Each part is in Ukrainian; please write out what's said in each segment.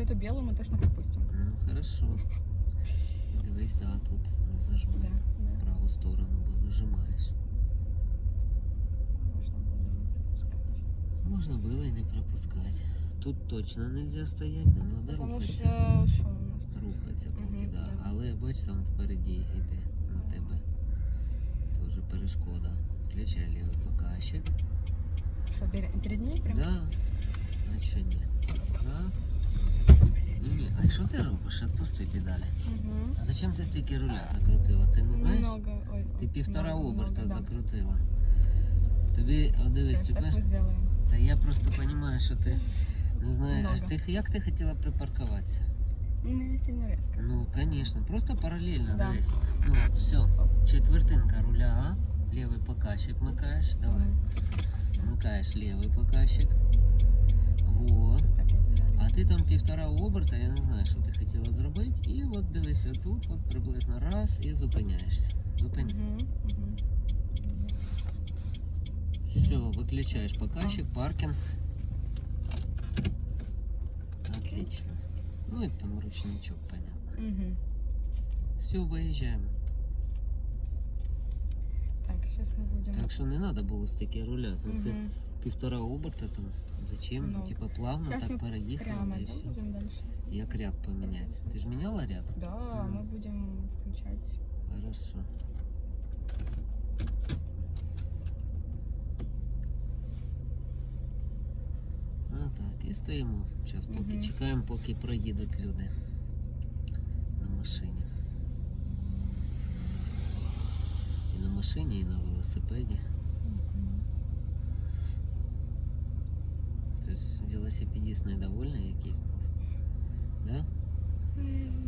Вот эту белую мы точно пропустим. Ну, хорошо. Дивись, да, тут не Да, зажимай да. праву сторону, бо зажимаєш. Можно было не пропускать. Можна було і не пропускати. Тут точно не можна стояти, нам треба Потому рухатися. что что у нас тут? Рухатися поки, Мгм, да. да. Але бач, там впереді йде на тебе. Тоже перешкода. Включай лівий показчик. Что, перед, перед ней прям? Да. А що ні? Раз. Ні, ні. А що ти робиш? Отпусти педалі. Угу. А зачем ти стільки руля закрутила? Ти не знаєш? Немного. Ой, Ти ой, півтора много, оберта много, да. закрутила. Тобі, о, дивись, Всё, тепер. Сейчас мы сделаем. Та я просто розумію, що ти не знаєш. Много. Ти як ти хотіла припаркуватися? Не сильно резко. Ну, звісно, просто паралельно Да. дивись. Ну, от, все. Четвертинка руля, а? лівий показчик вмикаєш, давай. Вмикаєш лівий показчик. Вот. Так, я педали. А ти там півтора оберта, я не знаю, що ти хотіла зробити. І от дивись, тут от приблизно раз і зупиняєшся. Зупиняй. Мгм, мгм. Все, выключаешь показчик, паркинг. Отлично. Ну это там ручничок, понятно. Мгм. Все, выезжаем. Так, сейчас мы будем... Так що не треба було стільки руля. Там ти Мгм. півтора оберта там. Зачем? Ну, типа плавно Сейчас так мы переїхала прямо да, і да, все. будем дальше. Як ряд поміняти? Ти ж міняла ряд? Да, Мгм. мы будем включать. Хорошо. А так, і стоїмо. Зараз поки Мгм. чекаємо, поки проїдуть люди на машині. І на машині, і на велосипеді. Ж велосипедист недовольний якийсь був. Да?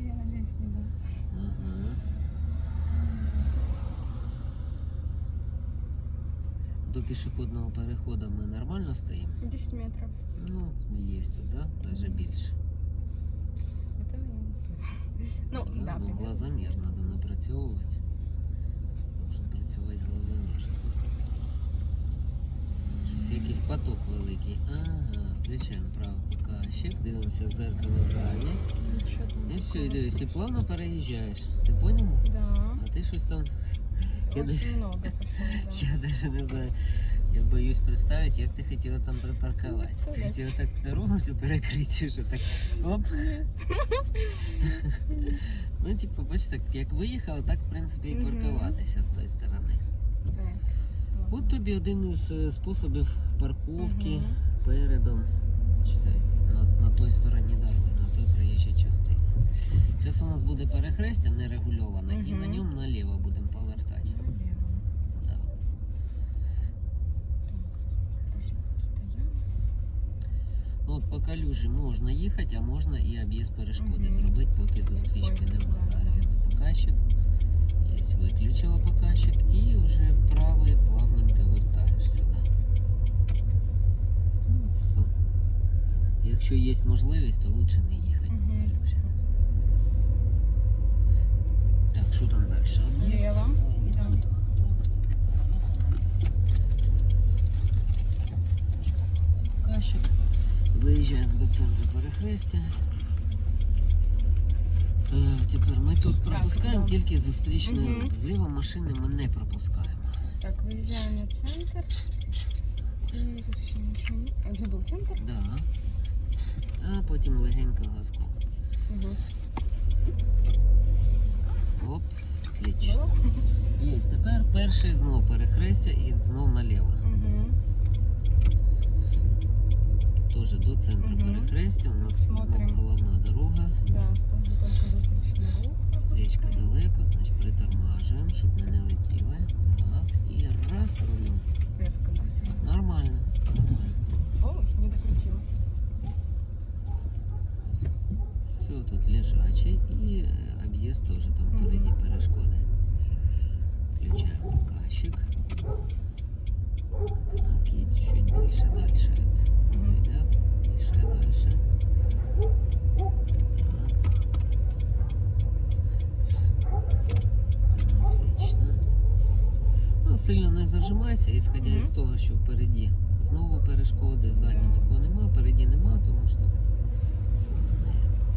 Я надеюсь, не будет. Ага. До пішохідного переходу ми нормально стоїмо? 10 метров. Ну, є тут, да? Даже більше. Это я не знаю. Ну, Ну, да, ну, примерно. глазомір треба напрацьовувати. Должен працювати глазомір. Щось якийсь поток великий. Ага, включаємо правий показчик, дивимося зеркало ззаді. І все, і страшного. плавно переїжджаєш. Ти поняв? Да. А ти щось там Я даже- много пошло. Я даже не знаю. Я боюсь представити, як ти хотіла там припаркуватися. Ти хотіла так дорогу всю перекрити, що так оп. ну, типу, бачиш, так як виїхала, так в принципі і паркуватися з тої сторони. От тобі один із е, способів парковки Мгм. передом. Читай, на, на той стороні дороги, на той проїжджій частині. Зараз у нас буде перехрестя нерегульоване, і на Мгм. ньому наліво будемо повертати. Налево. Да. Так. Пошли какие-то ямы. Ну от по калюжі можна їхати, а можна і об'їзд перешкоди Мгм. зробити, поки зустрічки Ой, немає. да, Да, да. лівий показчик. Є, виключила показчик і вже правий якщо є можливість, то краще не їхати калюжі. Так, що там далі? Лево. Показчик. Виїжджаємо до центру перехрестя. Так, тепер ми тут пропускаємо тільки зустрічний Мгм. Зліва машини ми не пропускаємо. Так, выезжаем на центр. И совсем ничего не... А, забыл центр? Да. Потім легенько газком. Угу. Оп, отлично. Є. Тепер перший знов перехрестя і знов наліво. Угу. Теж до центру Мгм. перехрестя. У нас Смотрим. знов головна дорога. Да, там же. Стрічка далеко, значить притормажуємо, щоб ми не летіли. Так. І раз рулем. Резко. Нормально, нормально. О, не докрутила. Все тут лежачий і е, об'їзд теж там впереді перешкоди. Включаємо показчик. Так, і чуть більше далі. Мгм. Ребят, і ще далі. Так. Отлично. Ну, сильно не зажимайся, ісходя із того, що впереді знову перешкоди, ззаді нікого нема, впереді нема, тому що так Зелений этот.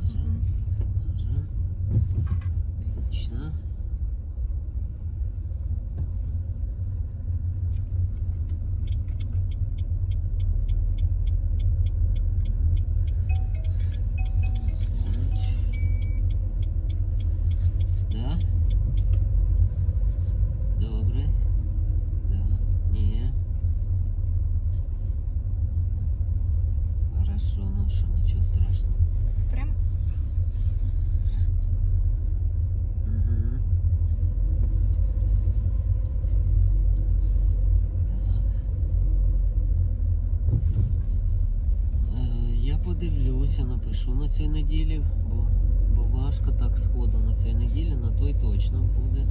Тормажем, тормажем. Отлично. Сунуть. Да? Добре. Да. Не. Хорошо, ну что, ничего страшного. Прямо? Мгм. Так. Е, Я подивлюся, напишу на цій неділі, бо, бо важко так сходу на цій неділі, на той точно буде.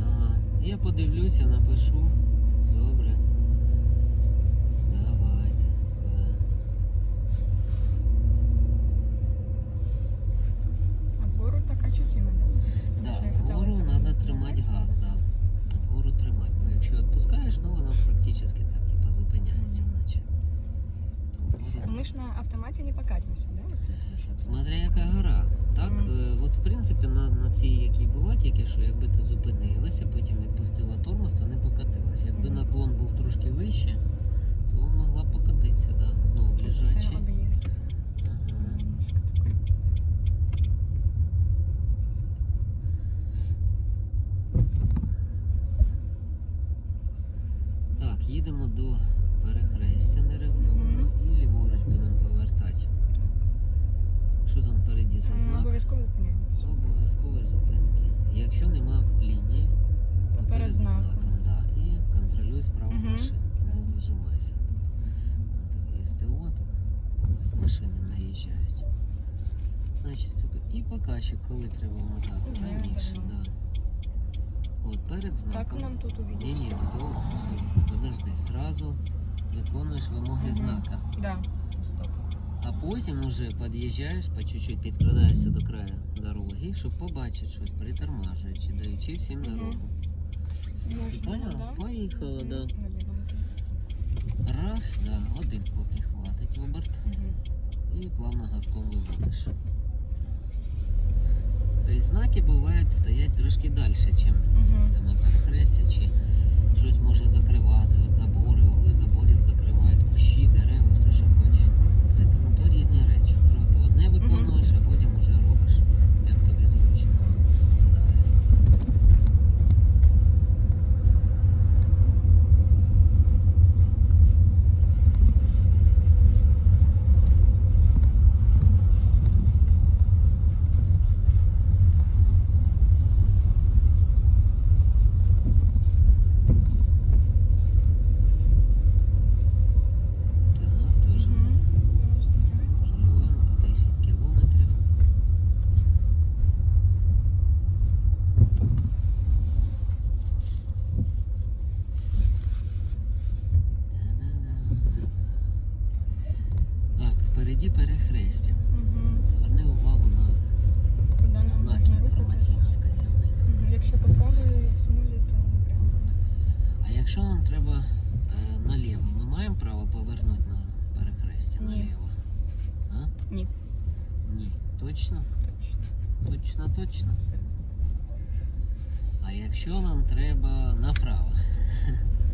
Ага, я подивлюся, напишу. Це- коли треба мотати. Раніше, давно. да. От перед знаком. Как нам тут увидеть Ні, ні, стоп, стоп. Подожди, сразу виконуєш вимоги Мгм. знака. Да, стоп. А потім уже під'їжджаєш, по чуть-чуть підкрадаєшся до краю дороги, щоб побачити щось, притормажуючи, даючи всім Мгм. дорогу. Поняла? да? Поїхала, Мгм, да. Раз, да, один поки хватить оберт Мгм. і плавно газком виводиш. Тобто знаки бувають стоять трошки далі, ніж угу. саме перехрестя, чи щось може закривати, от забори, угли заборів закривають, кущі, дерева, все, що хочеш. Тому то різні речі. Зразу одне виконуєш, а потім вже робиш, як тобі зручно. Далі. Так, теж Мгм. рулюємо 10 кілометрів. Та-да-да. Так, впереді перехрестя. Мгм. Зверни увагу на Куди нам знаки можна рухатись? інформаційно вказівний. Мгм. Якщо по правій смузі, то прямо. А якщо нам треба е, наліво, ми маємо право повернути на перехрестя Ні. наліво? А? Ні. Ні. Точно? Точно. Точно. А якщо нам треба направо?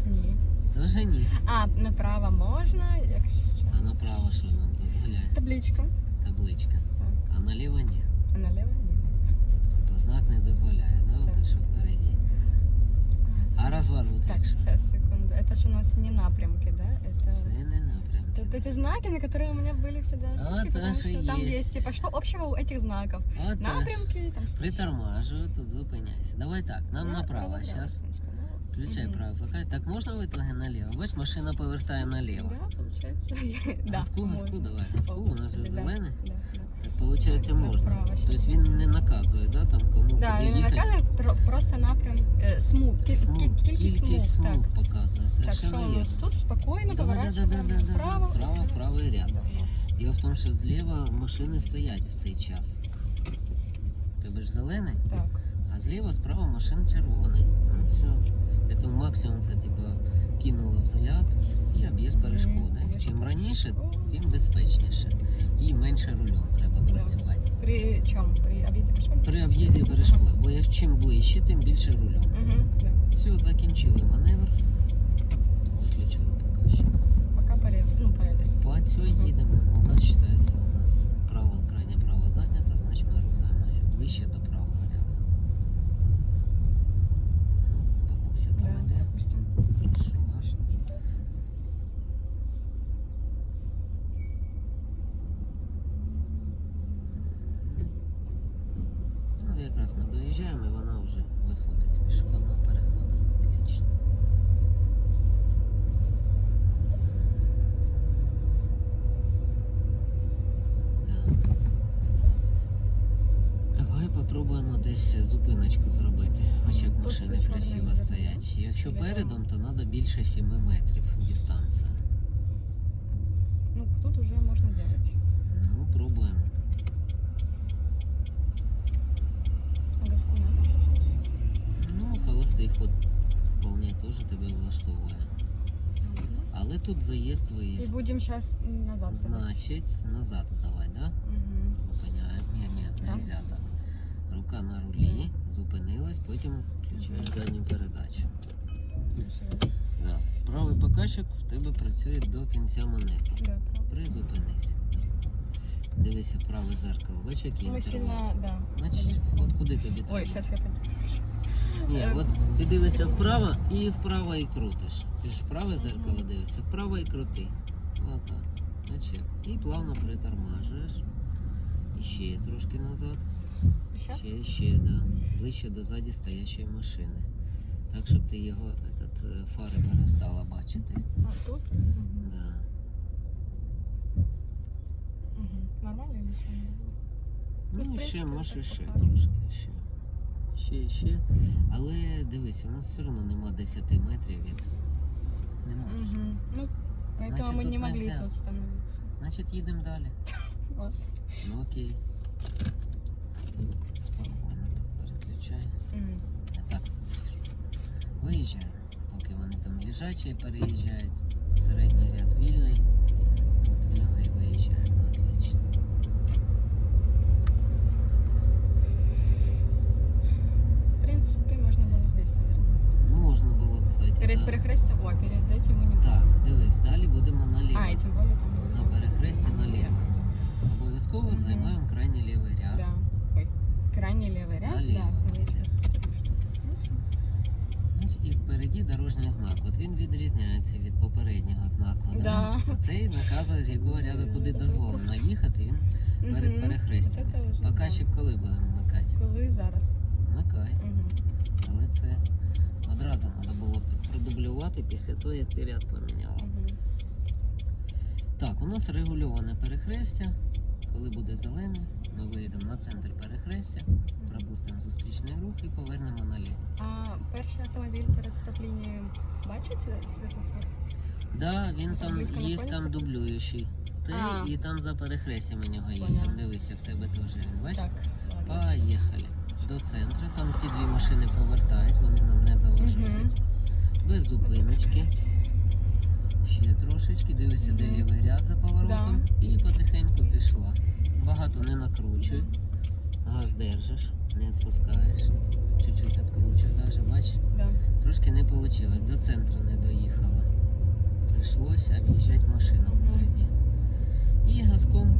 Ні. Тоже ні. А, направо можна, якщо. А направо що нам дозволяє? Табличка. Табличка. Так. А наліво ні. А налево ні. Тобто знак не дозволяє, да? Так. От що впереді. А розворот Так, сейчас, секунду. Это же у нас не напрямки, да? Это... Це не напрямки. Это эти знаки, на которые у меня были всегда А, ошибки, потому Таша, что там есть. есть типа что общего у этих знаков. От так. Напрямки, там что-то Притормажую, тут зупиняйся. Давай так, нам Ну, направо. разобралась, Зараз в принципе, ну, Включай Мгм. правий показчик. Так можна витяги наліво? Бач, машина повертає наліво. Да, получается. Да, Газку, газку можно. давай. Газку, у нас же Да, зелений. да, да. Виходить, можна. Щас. Тобто він не наказує, да, там кому Да, куди він їхати. наказує про- просто напрям е, смуг, кі- Смуг, кі- кількість кількість смуг. смуг Так, показує, так що совершенно у нас вірно. тут спокійно да, вправо. справа, і правий ряд. Діло в тому, що зліва машини стоять в цей час. Тебе ж зелений, Так. а зліва справа машин червоний. Ну все. Це максимум це типу кинуло в заляд і об'їзд перешкоди. Чим раніше, тим безпечніше. І менше рулем треба. Працювати. При чому? При об'їзді перешкоди? При об'їзді перешкоди, бо як чим ближче, тим більше рулю. Угу, да. Все, закінчили маневр. Виключили поки що. Пока по ну, поїдемо. Мгм. їдемо. Вона вважається у нас право, крайнє право зайнято, значить ми рухаємося ближче до правого ряду. Ну, Бабуся там Да, іде. допустим. Хорошо. Ну, якраз ми доїжджаємо і вона вже виходить з пішохідного переходу. Отлично. Так. Давай попробуємо десь зупиночку зробити. Ось як машини красиво стоять. Якщо передом, то треба більше 7 метрів дистанція. Ну, тут уже можно делать. Ну, пробуємо. Ну, холостий ход вполне теж тебе влаштовує. Але тут заїзд И виїзд. будем сейчас назад сдавать. Значить, назад здавай, да? Мгм. Зупиняємо. Ні, ні, нельзя так. Рука на рулі, зупинилась, потім включаємо Мгм. задню передачу. Да. Правий показчик в тебе працює до кінця монети. Призупинись. Дивися праве зеркало. Бачиш, який інтервал? сильно, да. Значить, от куди тобі треба? Ой, сейчас я. Ні, Е, от ти дивишся вправо і вправо і крутиш. Ти ж вправе зеркало дивишся, вправо і крути. Отак. Значить, і плавно притормажуєш. І ще трошки назад. Сейчас? Ще, ще, да. Ближче до ззаді стоячої машини. Так, щоб ти його этот, е, фари перестала бачити. А, тут? Мгм. Да. Мгм. Нормально или ничего не было? Ну, в Ну, принципі, ще може так ще показує. трошки. Ще. Ще, ще. Але дивись, у нас все одно нема 10 метрів від. Не можеш. Мгм. Ну, Значит, поэтому мы тут не могли нельзя. тут становиться. Значить, їдемо далі. Вот. Ну окей. Спокійно тут переключай. Мгм. Так. Виїжджаємо. Поки вони там лежачі переїжджають. Середній ряд вільний. От в нього і виїжджаємо. Отлично. В принципе, можно было здесь, наверное. Можна було, кстати. Перед да. перехрестям, о, перед этим мы не Так, дивись, далі будемо наліво. А, и тем более там На нельзя. перехресті наліво. Обов'язково Мгм. займаємо крайній лівий ряд. Да. Ой. Крайний левый ряд, Налево. да. Значить, І впереді дорожній знак. От він відрізняється від попереднього знаку. Да. Цей наказує, з якого ряду куди дозволено їхати. Він перед Мгм. перехрестям. Це теж, Показчик коли будемо вмикати? Коли зараз. Вмикай. Мгм. Але це одразу треба було продублювати після того, як ти ряд поміняла. Мгм. Так, у нас регульоване перехрестя. Коли буде зелений, ми вийдемо на центр перехрестя, пропустимо зустрічний рух і повернемо наліво. А перший автомобіль перед стоп-лінією бачить світ- світлофор? Да, він там Близько є знаходиться там дублюючий. Ти А. і там за перехрестям у нього є. Поняла. Там дивися, в тебе теж він. Бачиш? Так. Поїхали. До центру. Там ті дві машини повертають, вони нам не заважають. Мгм. Без зупиночки. Ще трошечки, дивися, де лівий ряд за поворотом. І потихеньку пішла. Багато не накручуй. Газ держиш, не відпускаєш. Чуть-чуть відкручуй навіть бачиш? Да. Трошки не вийшло, до центру не доїхала. Прийшлося об'їжджати машину Мгм. впереді. І газком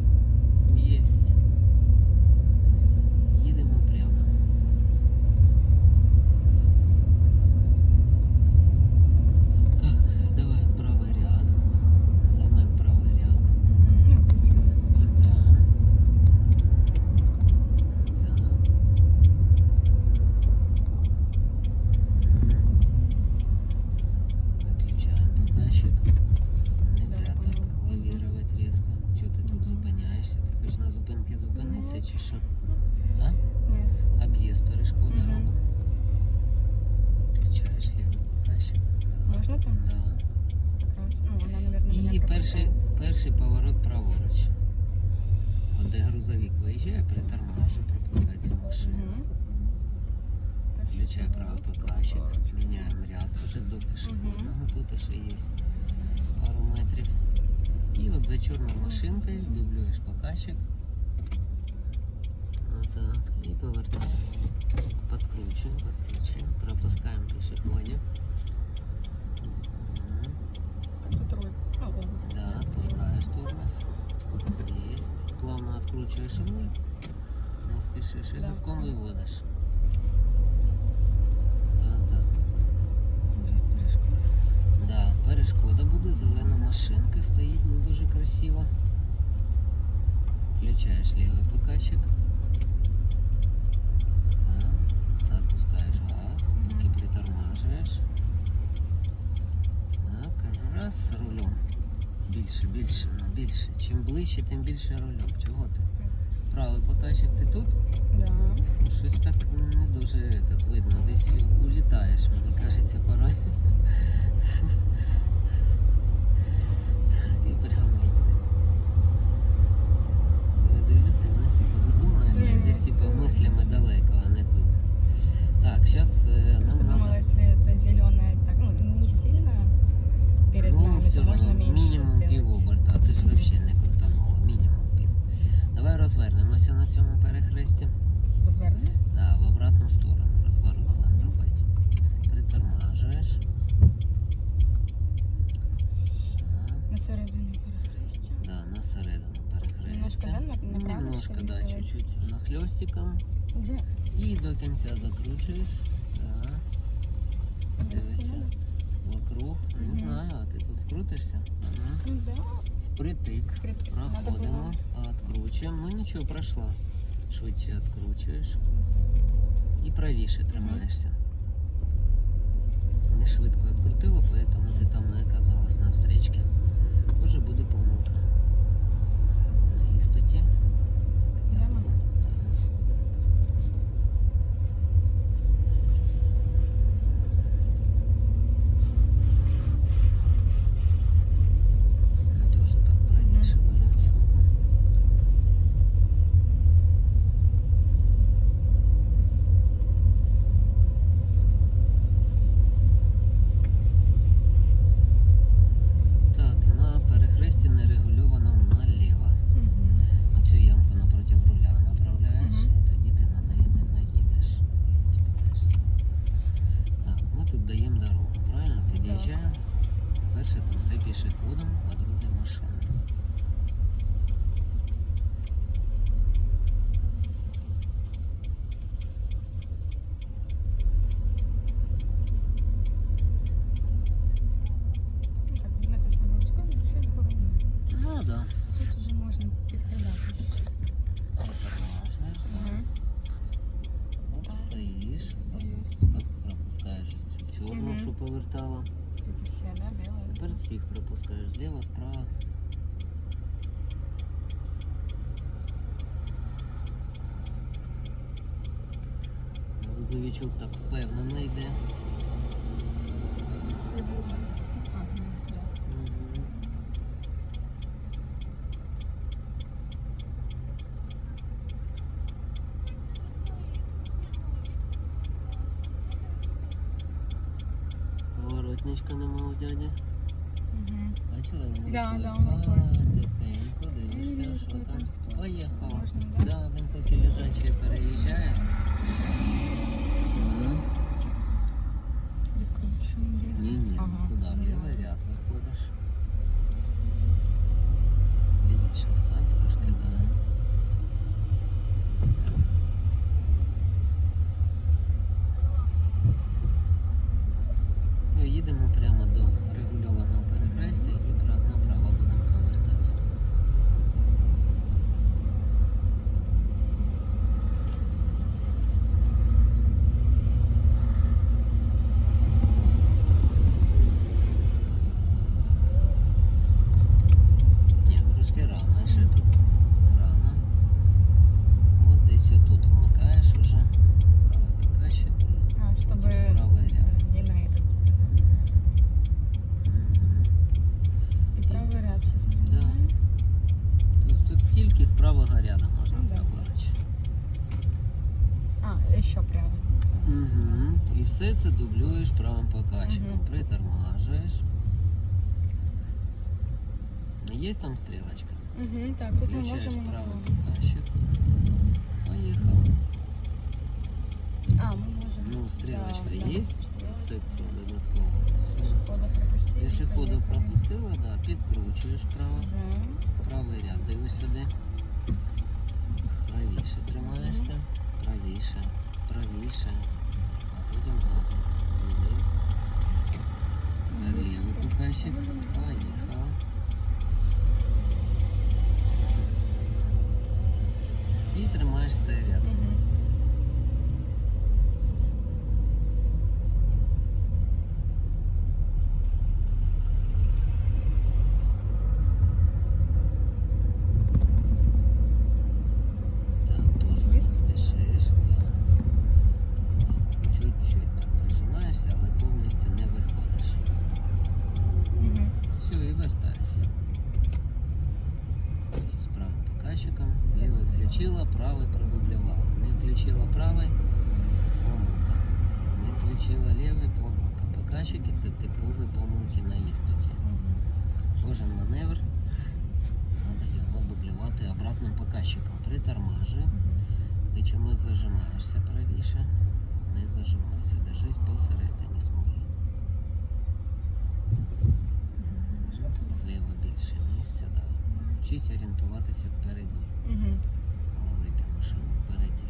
правий показчик, міняємо ряд вже до пішохідного, тут ще є пару метрів. І от за чорною машинкою дублюєш показчик. Отак. І повертаємо. Подкручуємо, подкручуємо, пропускаємо пішоходів. Мгм. Тут руль. А, вот. Да, отпускаешь тормоз. Есть. Плавно откручиваешь руль. Не спешишь и Да. газком выводишь. Зелена машинка стоїть, не дуже красиво. Включаєш лівий показчик. Так, пускаєш газ, поки притормажуєш. Так, раз рулем. Більше, більше, ну, більше. Чим ближче, тим більше рулем. Чого ти? Правий показчик, ти тут? Да. Щось так не дуже видно, десь улітаєш, мені кажеться, порой. Так, і прямо їдемо. Я дивлюсь, ти мене всі позадумаєшся, Ні, десь це- типу мислями далеко, а не тут. Так, зараз нам надо... Если это зеленое так, ну, не сильно перед ну, нами, все то можно меньше мінімум сделать. пів оберта, а ти ж взагалі не крутанула, мінімум пів. Давай розвернемося на цьому перехресті. Развернусь. Да, в обратну сторону розворот будемо робити. Притормажуєш. Так, На середину перехрестя. Да, на середину Немножко, перехрестя. да, на- направо, Немножко, чтобы да, сделать? чуть-чуть нахльостиком. Уже І до кінця закручуєш. Да, дивися. Вокруг. Не Мгм. знаю, а ти тут крутишся? Ага. Ну да, Впритик. прит- надо Проходимо, было. откручуємо. Ну нічого, пройшла. Швидше відкручуєш. І правіше тримаєшся. Не швидко відкрутило, поэтому ти там не оказалась на встречці. Тоже буде помилка. Іспиті. Прямо? Тоже так правіше беремо. Так, на перехресті нерегульованому наліво. Мгм. Оцю ямку напроти руля направляєш, Мгм. і тоді ти на неї не наїдеш. Так, ми тут даємо дорогу, правильно? Під'їжджаємо. Перше там це пішоходом, а друге машина. Ну, Так, відмити з новичком, нічого такого немає. Ну да. Тут уже можна підкрадатись. Тормозиш, Ага. Оп, стоїш, стоп, Стою. стоп, пропускаєш цю чорну, Мгм що повертала. Эти все, да, белые? Тепер всіх пропускаєш зліва, справа. Грузовичок так впевнено йде. Если было. Да, виходить. да, воно все це дублюєш правим показчиком. Мгм. Притормажуєш. Є там стрілочка? Угу, так, тут ми Включаєш можемо. правий направо. показчик. Поїхав. А, ми можемо. Ну, стрілочка Да, є, да, стрілочка. секція додаткова. Пішохода пропустили. Пішоходу поїхали. пропустила, да, підкручуєш вправо. Мгм. Правий ряд дивись сюди. Правіше тримаєшся, правіше, правіше, А потім газом. Вниз. Лівий показчик. Поїхав. І тримаєш цей ряд. Мгм. Так, тоже не Есть? спішиш. да. Чуть-чуть так прижимаєшся, але повністю не виходиш. Мгм. Все, і вертаєшся. З правим показчиком. Лівий включила, правий продублювала. Не включила правий, помилка. Не включила лівий, помилка. Показчики це типові помилки на іспиті. Мгм. Кожен маневр треба його дублювати обратним показчиком. Притормажуй. Ти чомусь зажимаєшся правіше. Не зажимайся, держись посередині смуги. Зліва більше місця, да. Вчись орієнтуватися впереді. Ловити машину впереді.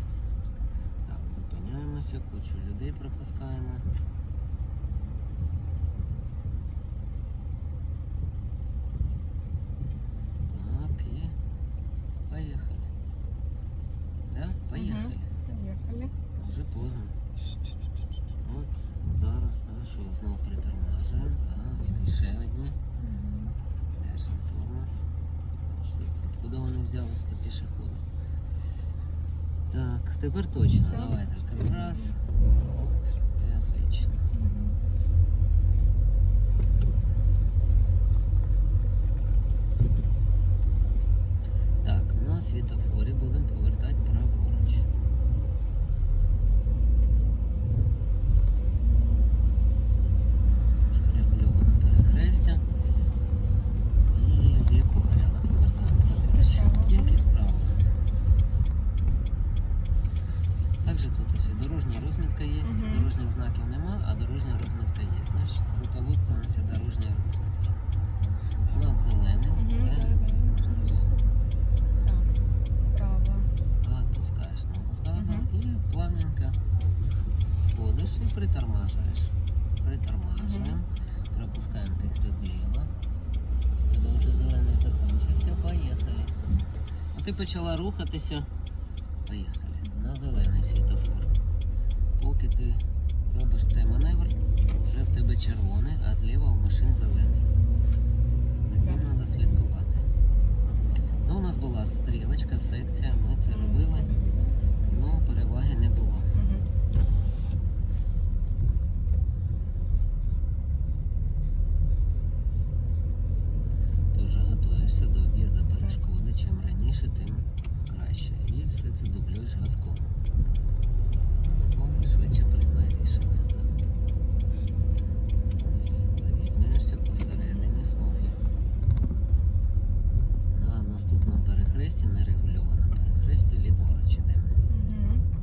Так, зупиняємося, кучу людей пропускаємо. Так, і поїхали. Да? Поїхали. Поїхали. Вже поздно. От зараз, да, що знову притормажуємо. Да, ось ще одні. Мгм. Держим тормоз. Що тут? Куди вони взялися ці пішоходи? Так, тепер точно. Все. Давай так. Раз. Оп. І отлично. Мгм. Так, на світофорі будемо повертати праворуч. Вже Регульоване перехрестя. І з якого ряду повертаємо праворуч? Справа. Тільки справа. Також тут ось і дорожня розмітка є, Мгм. дорожніх знаків нема, а дорожня розмітка є. Значить, руководствуємося дорожньою розміткою. У нас зелений, Мгм, правильно? да, да. Так, право. Отпускаешь ногу с газа Мгм. и плавненько ходишь и притормаживаешь. Притормаживаем. Пропускаем тих, хто зліва. Коли вже зелений закінчився, поїхали. А ти почала рухатися. Поїхали. На зелений світофор. Поки ти робиш цей маневр, вже в тебе червоний, а зліва у машин зелений. За цим треба слідкувати. Ну, у нас була стрілочка, секція, ми це робили. але переваги не було. Мгм. Дуже готуєшся до об'їзду перешкоди. Чим раніше, тим краще. І все це дублюєш газком. Газком швидше приймає рішення. да. Ось, Рівнюєшся посередині смуги. На наступному не нерегульоване Перехрестя ліворуч ідемо. Мгм.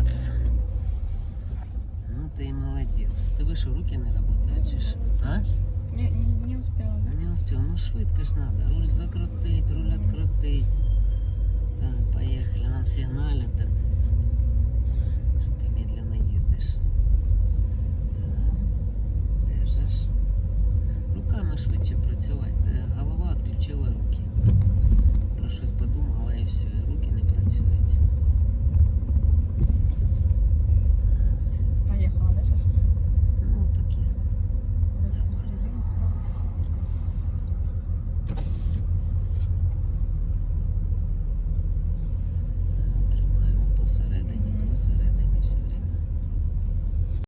молодец. Ну ты молодец. Ты выше руки а? не работаешь, а? Не, не успела, да? Не успел, Ну швидко ж надо. Руль закрутить, руль открутить. Так, поехали. Нам сигналят так. Что ты медленно ездишь. Так, держишь. Руками швидше працювати. Э, голова відключила руки. Про щось подумала і все. Руки не працюють. podcast.